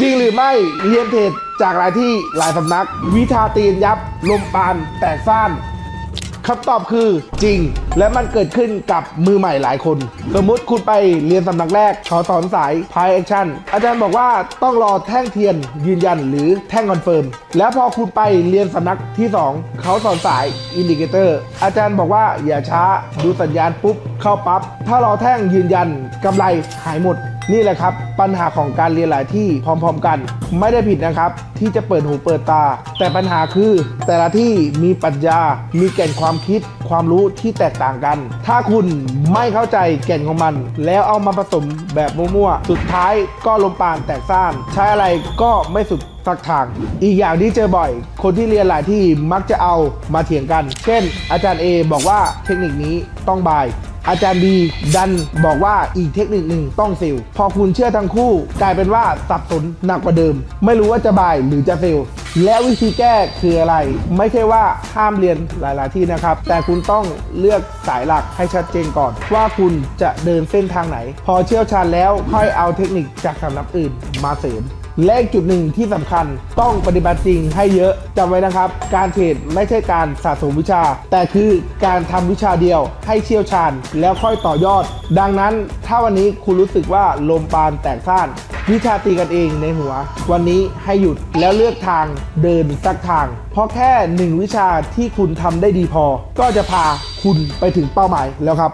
จริงหรือไม่เรียนเทรดจากหลายที่หลายสำนัก วิชาตีนยับลมปานแตกซ่านคำตอบคือจริง และมันเกิดขึ้นกับมือใหม่หลายคน สมมุติคุณไปเรียนสำนักแรกเขาสอนสายพายแอคชั่นอาจารย์บอกว่าต้องรอแท่งเทียนยืนยันหรือแท่งคอนเฟิร์มแล้วพอคุณไปเรียนสำนักที่ 2 เขาสอนสายอินดิเคเตอร์อาจารย์บอกว่าอย่าช้าดูสัญญาณปุ๊บเข้าปั๊บถ้ารอแท่งยืนยันกำไรหายหมด นี่แหละครับ ปัญหาของการเรียนหลายที่พร้อมๆกัน ไม่ได้ผิดนะครับ ที่จะเปิดหูเปิดตา แต่ปัญหาคือ แต่ละที่มีปรัชญา มีแก่นความคิด ความรู้ที่แตกต่างกัน ถ้าคุณไม่เข้าใจแก่นของมัน แล้วเอามาผสมแบบมั่วๆสุดท้ายก็ลมปานแตกซ่านใช้อะไรก็ไม่สุดสักทาง อีกอย่างที่เจอบ่อย คนที่เรียนหลายที่มักจะเอามาเถียงกัน เช่น อาจารย์ A บอกว่าเทคนิคนี้ต้องบาย อาจารย์บีดันบอกว่าอีกเทคนิคหนึ่งต้องเซลล์พอคุณเชื่อทั้งคู่ กลายเป็นว่าสับสนหนักกว่าเดิม ไม่รู้ว่าจะบายหรือจะเซลล์แล้ววิธีแก้คืออะไร ไม่ใช่ว่าห้ามเรียนหลาย ๆ ที่นะครับ แต่คุณต้องเลือกสายหลักให้ชัดเจนก่อน ว่าคุณจะเดินเส้นทางไหน พอเชี่ยวชาญแล้วค่อยเอาเทคนิคจากสำนักอื่นมาเสริม และอีกจุดหนึ่งที่สำคัญต้องปฏิบัติจริงให้เยอะจำไว้นะครับ การเทรดไม่ใช่การสะสมวิชา แต่คือการทำวิชาเดียวให้เชี่ยวชาญ แล้วค่อยต่อยอด ดังนั้นถ้าวันนี้คุณรู้สึกว่าลมปานแตกซ่าน วิชาตีกันเองในหัว วันนี้ให้หยุดแล้วเลือกทางเดินสักทาง เพราะแค่หนึ่งวิชาที่คุณทำได้ดีพอ ก็จะพาคุณไปถึงเป้าหมายแล้วครับ